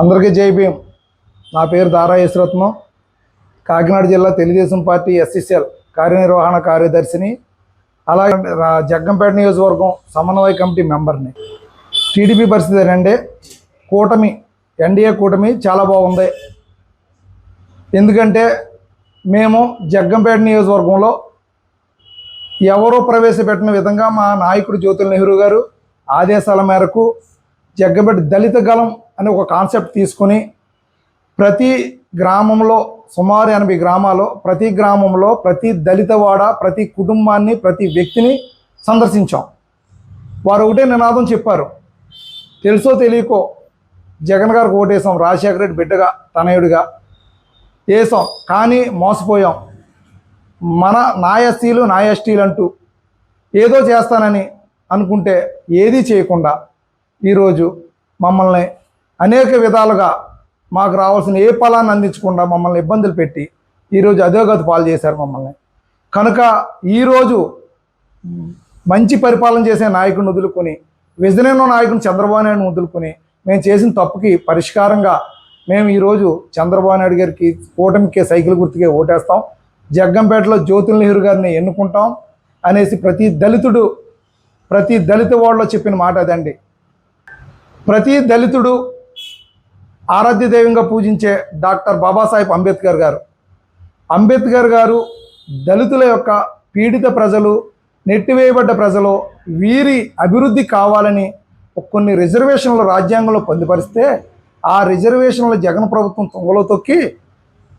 అందరికీ జై నా పేరు దారా యశ్వరత్నం కాకినాడ జిల్లా తెలుగుదేశం పార్టీ ఎస్ఎస్ఎల్ కార్యనిర్వహణ కార్యదర్శిని అలాగే జగ్గంపేట నియోజకవర్గం సమన్వయ కమిటీ మెంబర్ని. టీడీపీ పరిస్థితి ఏంటంటే కూటమి ఎన్డీఏ కూటమి చాలా బాగుంది. ఎందుకంటే మేము జగ్గంపేట నియోజకవర్గంలో ఎవరో ప్రవేశపెట్టిన విధంగా మా నాయకుడు జ్యోతుల నెహ్రూ గారు ఆదేశాల మేరకు జగ్గబెట్టి దళిత గలం అనే ఒక కాన్సెప్ట్ తీసుకుని ప్రతి గ్రామంలో సుమారు ఎనభై గ్రామాల్లో ప్రతి గ్రామంలో ప్రతి దళితవాడ ప్రతి కుటుంబాన్ని ప్రతి వ్యక్తిని సందర్శించాం. వారు ఒకటే నినాదం చెప్పారు. తెలుసో తెలియకో జగన్ గారికి ఓటేసాం రాజశేఖర రెడ్డి బిడ్డగా తనయుడిగా. వేసాం కానీ మోసపోయాం. మన నా ఎస్సీలు నా ఎస్టీలు అంటూ ఏదో చేస్తానని అనుకుంటే ఏదీ చేయకుండా ఈరోజు మమ్మల్ని అనేక విధాలుగా మాకు రావాల్సిన ఏ ఫలాన్ని అందించకుండా మమ్మల్ని ఇబ్బందులు పెట్టి ఈరోజు అధోగతి పాలు చేశారు మమ్మల్ని. కనుక ఈరోజు మంచి పరిపాలన చేసే నాయకుడిని వదులుకొని విజనైన నాయకుని చంద్రబాబు నాయుడుని వదులుకొని మేము చేసిన తప్పుకి పరిష్కారంగా మేము ఈరోజు చంద్రబాబు నాయుడు గారికి కూటమికి సైకిల్ గుర్తుకే ఓటేస్తాం. జగ్గంపేటలో జ్యోతుల నెహ్రూ గారిని ఎన్నుకుంటాం అనేసి ప్రతి దళితుడు ప్రతి దళిత వాళ్ళలో చెప్పిన మాట అదండి. ప్రతి దళితుడు ఆరాధ్య దైవంగా పూజించే డాక్టర్ బాబాసాహెబ్ అంబేద్కర్ గారు. అంబేద్కర్ గారు దళితుల యొక్క పీడిత ప్రజలు నెట్టివేయబడ్డ ప్రజలు వీరి అభివృద్ధి కావాలని కొన్ని రిజర్వేషన్లు రాజ్యాంగంలో పొందుపరిస్తే ఆ రిజర్వేషన్లు జగన్ ప్రభుత్వం తొంగలో తొక్కి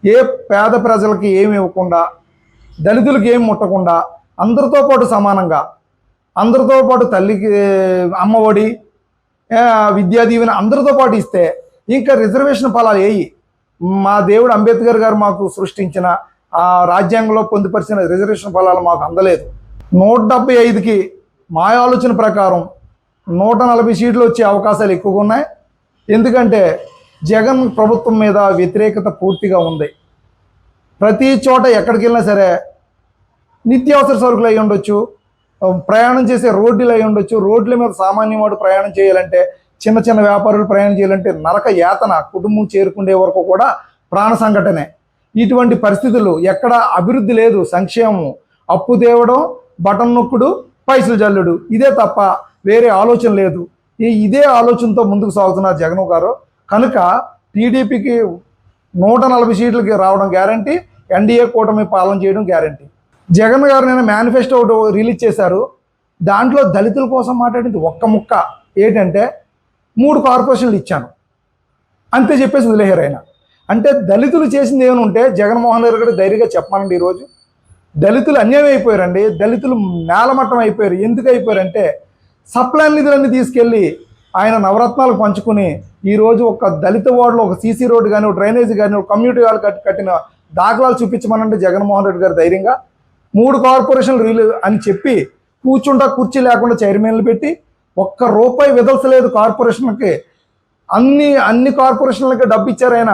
ఏ పేద ప్రజలకి ఏమి ఇవ్వకుండా దళితులకు ఏమి ముట్టకుండా అందరితో పాటు సమానంగా అందరితో పాటు తల్లికి అమ్మఒడి విద్యా దీవెన అందరితో పాటు ఇస్తే ఇంకా రిజర్వేషన్ ఫలాలు ఏయి. మా దేవుడు అంబేద్కర్ గారు మాకు సృష్టించిన ఆ రాజ్యాంగంలో పొందుపరిచిన రిజర్వేషన్ ఫలాలు మాకు అందలేదు. నూట డెబ్బై ఐదుకి మా ఆలోచన ప్రకారం నూట నలభై సీట్లు వచ్చే అవకాశాలు ఎక్కువగా ఉన్నాయి. ఎందుకంటే జగన్ ప్రభుత్వం మీద వ్యతిరేకత పూర్తిగా ఉంది. ప్రతి చోట ఎక్కడికి వెళ్ళినా సరే నిత్యావసర సరుకులు అయి ఉండొచ్చు ప్రయాణం చేసే రోడ్లు అయి ఉండొచ్చు. రోడ్ల మీద సామాన్య వాడు ప్రయాణం చేయాలంటే చిన్న చిన్న వ్యాపారులు ప్రయాణం చేయాలంటే నరక యాతన కుటుంబం చేరుకునే వరకు కూడా ప్రాణ సంఘటనే. ఇటువంటి పరిస్థితులు ఎక్కడ అభివృద్ధి లేదు. సంక్షేమం అప్పు తేవడం బటన్ నొక్కుడు పైసలు జల్లుడు. ఇదే తప్ప వేరే ఆలోచన లేదు. ఈ ఇదే ఆలోచనతో ముందుకు సాగుతున్నారు జగన్ గారు. కనుక టీడీపీకి నూట నలభై సీట్లకి రావడం గ్యారంటీ ఎన్డీఏ కూటమి పాలన చేయడం గ్యారంటీ. జగన్ గారు నేను మేనిఫెస్టో ఒకటి రిలీజ్ చేశారు. దాంట్లో దళితుల కోసం మాట్లాడింది ఒక్క ముక్క. ఏంటంటే మూడు కార్పొరేషన్లు ఇచ్చాను. అంతే చెప్పేసి వదిలేశారు ఆయన. అంటే దళితులు చేసింది ఏమైనా ఉంటే జగన్మోహన్ రెడ్డి గారు ధైర్యంగా చెప్పాలండి ఈరోజు. దళితులు అన్యాయం అయిపోయారండి. దళితులు నేలమట్టం అయిపోయారు. ఎందుకు అయిపోయారంటే సప్లై నిధులన్నీ తీసుకెళ్ళి ఆయన నవరత్నాలు పంచుకుని ఈరోజు ఒక దళిత వార్డులో ఒక సీసీ రోడ్డు కానీ ఒక డ్రైనేజ్ కానీ ఒక కమ్యూనిటీ హాల్ కట్టి కట్టిన దాఖలాలు చూపించమనంటే జగన్మోహన్ రెడ్డి గారు ధైర్యంగా. మూడు కార్పొరేషన్లు రీలు అని చెప్పి కూర్చుంటా కుర్చీ లేకుండా చైర్మన్లు పెట్టి ఒక్క రూపాయి విదల్చలేదు కార్పొరేషన్కి అన్ని అన్ని కార్పొరేషన్లకి డబ్బు ఇచ్చారు ఆయన.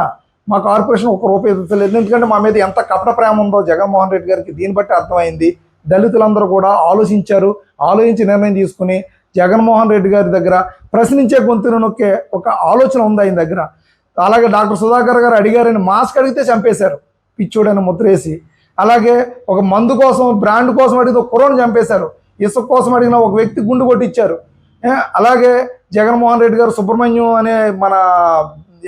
మా కార్పొరేషన్ ఒక రూపాయి ఇవ్వలేదు ఎందుకంటే మా మీద ఎంత కపట ప్రేమ ఉందో జగన్మోహన్ రెడ్డి గారికి దీన్ని బట్టి అర్థమైంది. దళితులందరూ కూడా ఆలోచించారు. ఆలోచించి నిర్ణయం తీసుకుని జగన్మోహన్ రెడ్డి గారి దగ్గర ప్రశ్నించే గొంతును నొక్కే ఒక ఆలోచన ఉంది ఆయన దగ్గర. అలాగే డాక్టర్ సుధాకర్ గారు అడిగారని మాస్క్ అడిగితే చంపేశారు. పిచ్చోడని ముద్రేసి. అలాగే ఒక మందు కోసం బ్రాండ్ కోసం అడిగితే ఒక కుర్రోని చంపేశారు. ఇసుక కోసం అడిగిన ఒక వ్యక్తి గుండు కొట్టించారు అలాగే జగన్మోహన్ రెడ్డి గారు సుబ్రహ్మణ్యం అనే మన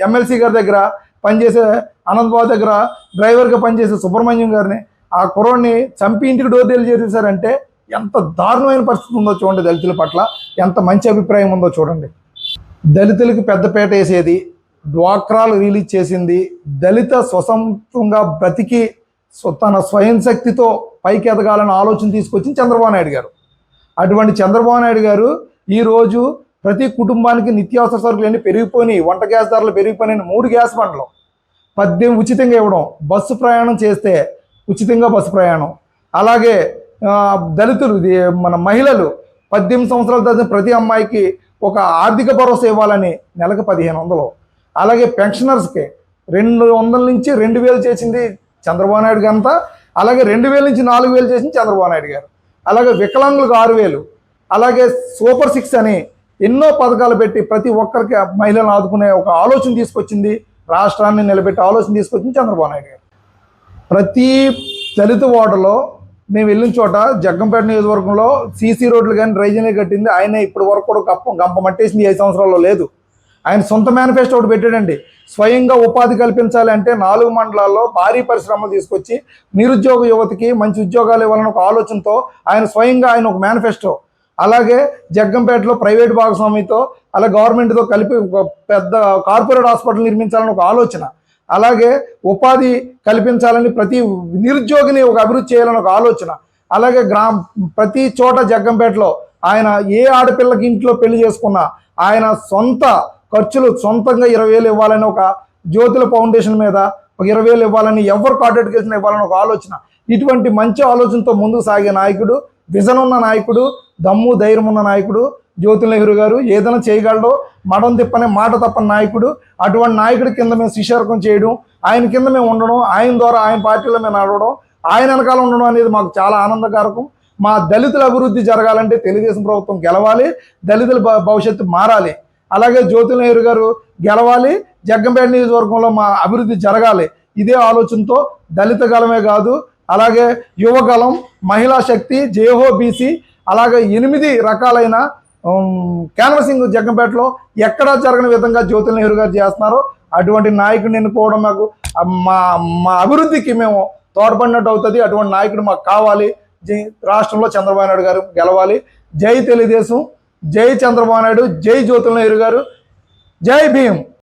ఎమ్మెల్సీ గారి దగ్గర పనిచేసే అనంతబాబు దగ్గర డ్రైవర్గా పనిచేసే సుబ్రహ్మణ్యం గారిని ఆ కుర్రోడిని చంపి ఇంటికి డోర్ డెలివరీ చేసేసారంటే ఎంత దారుణమైన పరిస్థితి ఉందో చూడండి దళితుల పట్ల. ఎంత మంచి అభిప్రాయం ఉందో చూడండి. దళితులకు పెద్దపేట వేసేది డ్వాక్రాలు రిలీజ్ చేసింది దళిత స్వసంతంగా బ్రతికి సో తన స్వయం శక్తితో పైకి ఎదగాలని ఆలోచన తీసుకొచ్చింది చంద్రబాబు నాయుడు గారు. అటువంటి చంద్రబాబు నాయుడు గారు ఈరోజు ప్రతి కుటుంబానికి నిత్యావసర సరుకులు అన్నీ పెరిగిపోయినాయి. వంట గ్యాస్ ధరలు పెరిగిపోయినాయి. మూడు గ్యాస్ బండ్లు. పద్దెనిమిది ఉచితంగా ఇవ్వడం. బస్సు ప్రయాణం చేస్తే ఉచితంగా బస్సు ప్రయాణం. అలాగే దళితులు మన మహిళలు పద్దెనిమిది సంవత్సరాల తర్వాత ప్రతి అమ్మాయికి ఒక ఆర్థిక భరోసా ఇవ్వాలని నెలకు పదిహేను వందలు. అలాగే పెన్షనర్స్కి రెండు వందల నుంచి రెండు వేలు చేసింది చంద్రబాబు నాయుడు గారంతా అలాగే రెండు వేల నుంచి నాలుగు వేలు చేసింది చంద్రబాబు నాయుడు గారు. అలాగే వికలాంగులకు ఆరు వేలు అలాగే సూపర్ సిక్స్ అని ఎన్నో పథకాలు పెట్టి ప్రతి ఒక్కరికి మహిళలను ఆదుకునే ఒక ఆలోచన తీసుకొచ్చింది రాష్ట్రాన్ని నిలబెట్టే ఆలోచన తీసుకొచ్చింది చంద్రబాబు నాయుడు గారు. ప్రతి దళిత వార్డులో మేము వెళ్ళిన చోట జగ్గంపేట నియోజకవర్గంలో సీసీ రోడ్లు కానీ రైజనే కట్టింది ఆయన ఇప్పటి వరకు కూడా గప్ప గంప మట్టేసింది ఐదు సంవత్సరాల్లో లేదు. ఆయన సొంత మేనిఫెస్టో ఒకటి పెట్టాడండి. స్వయంగా ఉపాధి కల్పించాలి అంటే నాలుగు మండలాల్లో భారీ పరిశ్రమలు తీసుకొచ్చి నిరుద్యోగ యువతకి మంచి ఉద్యోగాలు ఇవ్వాలని ఒక ఆలోచనతో ఆయన స్వయంగా ఆయన ఒక మేనిఫెస్టో. అలాగే జగ్గంపేటలో ప్రైవేట్ భాగస్వామితో అలా గవర్నమెంట్తో కలిపి ఒక పెద్ద కార్పొరేట్ హాస్పిటల్ నిర్మించాలని ఒక ఆలోచన. అలాగే ఉపాధి కల్పించాలని ప్రతి నిరుద్యోగిని ఒక అభివృద్ధి చేయాలని ఒక ఆలోచన. అలాగే గ్రామ ప్రతి చోట జగ్గంపేటలో ఆయన ఏ ఆడపిల్లకి ఇంట్లో పెళ్ళి చేసుకున్నా ఆయన సొంత ఖర్చులు సొంతంగా ఇరవై వేలు ఇవ్వాలని ఒక జ్యోతుల ఫౌండేషన్ మీద ఒక ఇరవై వేలు ఇవ్వాలని ఎవరు కాంట్రాక్ట్ చేసిన ఇవ్వాలని ఒక ఆలోచన. ఇటువంటి మంచి ఆలోచనతో ముందుకు సాగే నాయకుడు విజన్ ఉన్న నాయకుడు దమ్ము ధైర్యం ఉన్న నాయకుడు జ్యోతి నెహ్రూ గారు ఏదైనా చేయగలడో మడం తిప్పనే మాట తప్పని నాయకుడు. అటువంటి నాయకుడి కింద మేము శిష్యార్కం చేయడం ఆయన కింద మేము ఉండడం ఆయన ద్వారా ఆయన పార్టీలో మేము నడవడం ఆయన వెనకాల ఉండడం అనేది మాకు చాలా ఆనందకారకం. మా దళితుల అభివృద్ధి జరగాలంటే తెలుగుదేశం ప్రభుత్వం గెలవాలి దళితుల భవిష్యత్తు మారాలి. అలాగే జ్యోతుల గారు గెలవాలి జగ్గంపేట నియోజకవర్గంలో మా అభివృద్ధి జరగాలి. ఇదే ఆలోచనతో దళిత గలమే కాదు అలాగే యువగలం మహిళా శక్తి జేహో బీసీ అలాగే ఎనిమిది రకాలైన క్యాన్వసింగ్ జగ్గంపేటలో ఎక్కడా జరగని విధంగా జ్యోతి నెహ్రూ గారు చేస్తున్నారు. అటువంటి నాయకుడిని ఎన్నుకోవడం మాకు మా మా అభివృద్ధికి మేము తోడ్పడినట్టు అవుతుంది. అటువంటి నాయకుడు మాకు కావాలి. జై రాష్ట్రంలో చంద్రబాబు నాయుడు గారు గెలవాలి. జై తెలుగుదేశం. జై చంద్రబాబు నాయుడు జై జ్యోతుల నెహ్రు గారు జై భీమ్.